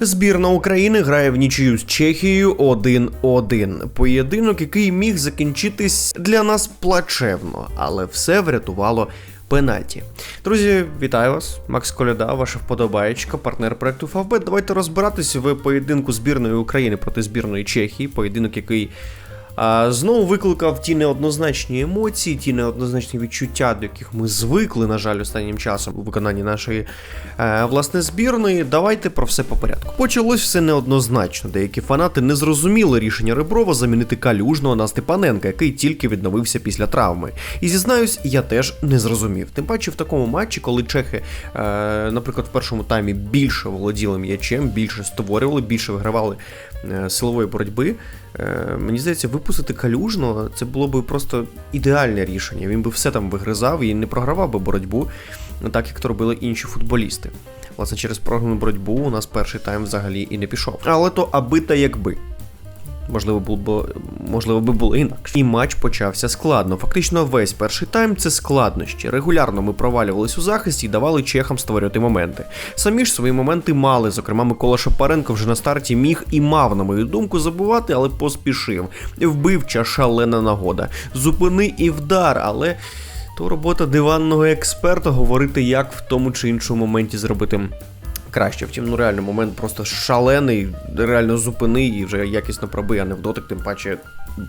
Збірна України грає в нічию з Чехією 1-1. Поєдинок, який міг закінчитись для нас плачевно, але все врятувало пенальті. Друзі, вітаю вас! Макс Коляда, ваша вподобаєчка, партнер проекту Фавбет. Давайте розбиратись в поєдинку збірної України проти збірної Чехії. Поєдинок, який знову викликав ті неоднозначні емоції, ті неоднозначні відчуття, до яких ми звикли, на жаль, останнім часом у виконанні нашої е, власне збірної. Давайте про все по порядку. Почалось все неоднозначно. Деякі фанати не зрозуміли рішення Реброва замінити калюжного на Степаненка, який тільки відновився після травми. І зізнаюсь, я теж не зрозумів. Тим паче в такому матчі, коли чехи, е, наприклад, в першому таймі більше володіли м'ячем, більше створювали, більше вигравали е, силової боротьби. Е, Мені здається, випустити калюжного це було б просто ідеальне рішення. Він би все там вигризав і не програвав би боротьбу, так як то робили інші футболісти. Власне, через програну боротьбу у нас перший тайм взагалі і не пішов. Але то аби та якби. Можливо, було б, можливо, би було інакше. І матч почався складно. Фактично, весь перший тайм це складнощі. Регулярно ми провалювались у захисті і давали чехам створювати моменти. Самі ж свої моменти мали. Зокрема, Микола Шапаренко вже на старті міг і мав, на мою думку, забувати, але поспішив. Вбивча шалена нагода. Зупини і вдар, але. То робота диванного експерта говорити, як в тому чи іншому моменті зробити краще. Втім, ну реально момент просто шалений, реально зупини і вже якісно пробий, а не в дотик, тим паче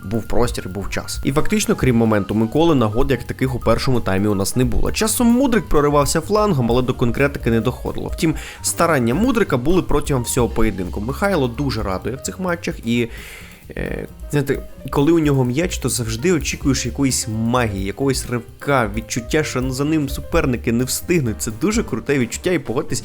був простір, був час. І фактично, крім моменту Миколи, нагод як таких у першому таймі у нас не було. Часом Мудрик проривався флангом, але до конкретики не доходило. Втім, старання Мудрика були протягом всього поєдинку. Михайло дуже радує в цих матчах і. Е, Знаєте, коли у нього м'яч, то завжди очікуєш якоїсь магії, якогось ривка, відчуття, що за ним суперники не встигнуть. Це дуже круте відчуття, і погодьтесь,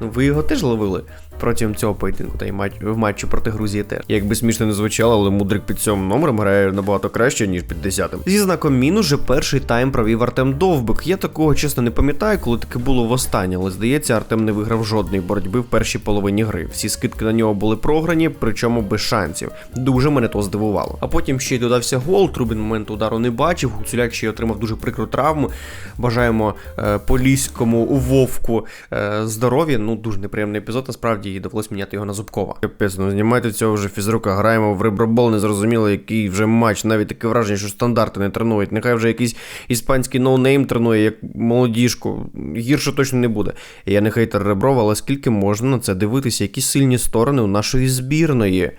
ви його теж ловили протягом цього поєдинку, та й в матчі проти Грузії теж. Як би смішно не звучало, але мудрик під сьомим номером грає набагато краще, ніж під десятим. Зі знаком мінус же перший тайм провів Артем Довбик. Я такого чесно не пам'ятаю, коли таке було востаннє, але здається, Артем не виграв жодної боротьби в першій половині гри. Всі скидки на нього були програні, причому без шансів. Дуже мене то здивувало. А потім ще й додався гол. Трубін моменту удару не бачив. Гуцуляк ще й отримав дуже прикру травму. Бажаємо е, поліському вовку е, здоров'я. Ну дуже неприємний епізод. Насправді і довелось міняти його на Зубкова. Капець, ну знімайте цього вже фізрука. Граємо в ребробол, незрозуміло, який вже матч. Навіть таке враження, що стандарти не тренують. Нехай вже якийсь іспанський ноунейм тренує, як молодіжку. Гірше точно не буде. Я не хейтер Реброва, але скільки можна на це дивитися, які сильні сторони у нашої збірної.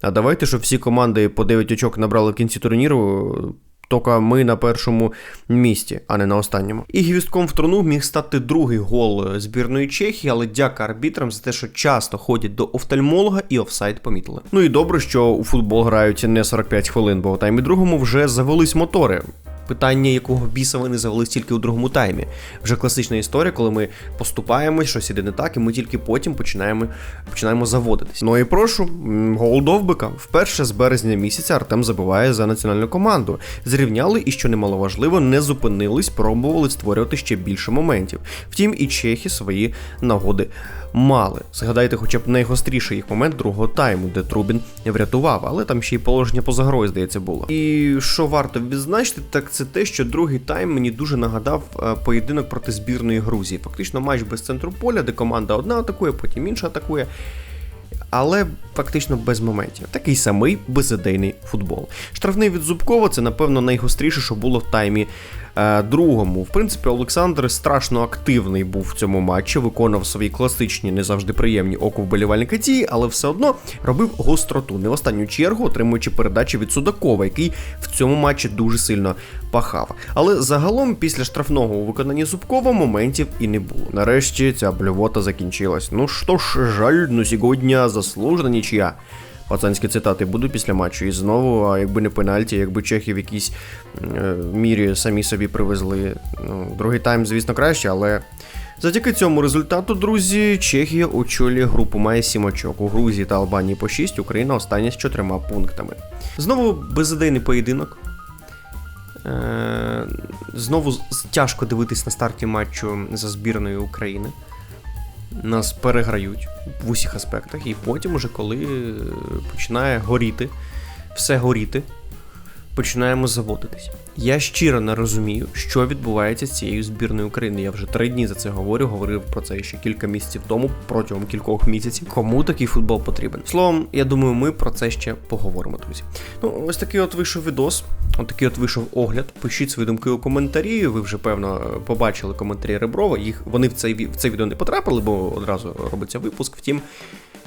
А давайте, щоб всі команди по 9 очок набрали в кінці турніру. Тільки ми на першому місці, а не на останньому. І гвістком в трону міг стати другий гол збірної Чехії, але дяка арбітрам за те, що часто ходять до офтальмолога і офсайд помітили. Ну і добре, що у футбол грають не 45 хвилин, бо у таймі другому вже завелись мотори. Питання, якого біса вони завелись тільки у другому таймі. Вже класична історія, коли ми поступаємось, щось іде не так, і ми тільки потім починаємо починаємо заводитись. Ну і прошу, м, гол Довбика. Вперше з березня місяця Артем забиває за національну команду. Зрівняли і, що немаловажливо, не зупинились, пробували створювати ще більше моментів. Втім, і чехи свої нагоди мали. Згадайте, хоча б найгостріший їх момент другого тайму, де Трубін врятував, але там ще й положення поза грою, здається, було. І що варто відзначити, так це те, що другий тайм мені дуже нагадав е, поєдинок проти збірної Грузії. Фактично матч без центру поля, де команда одна атакує, потім інша атакує. Але фактично без моментів. Такий самий безідейний футбол. Штрафний від Зубкова це, напевно, найгостріше, що було в таймі другому. В принципі, Олександр страшно активний був в цьому матчі, виконував свої класичні, не завжди приємні оку вболівальника дії, але все одно робив гостроту. Не в останню чергу, отримуючи передачі від Судакова, який в цьому матчі дуже сильно пахав. Але загалом, після штрафного у виконанні Зубкова моментів і не було. Нарешті ця блювота закінчилась. Ну що ж, жаль, ну сьогодні заслужена нічия. Пацанські цитати буду після матчу. І знову, а якби не пенальті, якби чехи в якійсь е, мірі самі собі привезли. Ну, другий тайм, звісно, краще, але. Завдяки цьому результату, друзі, Чехія очолює групу, має 7 очок. У Грузії та Албанії по 6, Україна остання з 4 пунктами. Знову безідейний поєдинок. Е, Знову тяжко дивитись на старті матчу за збірною України. Нас переграють в усіх аспектах, і потім, уже коли е, починає горіти, все горіти, починаємо заводитись. Я щиро не розумію, що відбувається з цією збірною України. Я вже три дні за це говорю, говорив про це ще кілька місяців тому, протягом кількох місяців. Кому такий футбол потрібен? Словом, я думаю, ми про це ще поговоримо, друзі. Ну, ось такий от вийшов відос. От такий от вийшов огляд. Пишіть свої думки у коментарі. Ви вже певно побачили коментарі Реброва. Їх вони в цей в це відео не потрапили, бо одразу робиться випуск. Втім,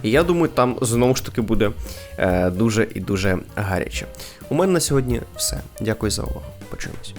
я думаю, там знову ж таки буде е, дуже і дуже гаряче. У мене на сьогодні все. Дякую за увагу. Почуємось.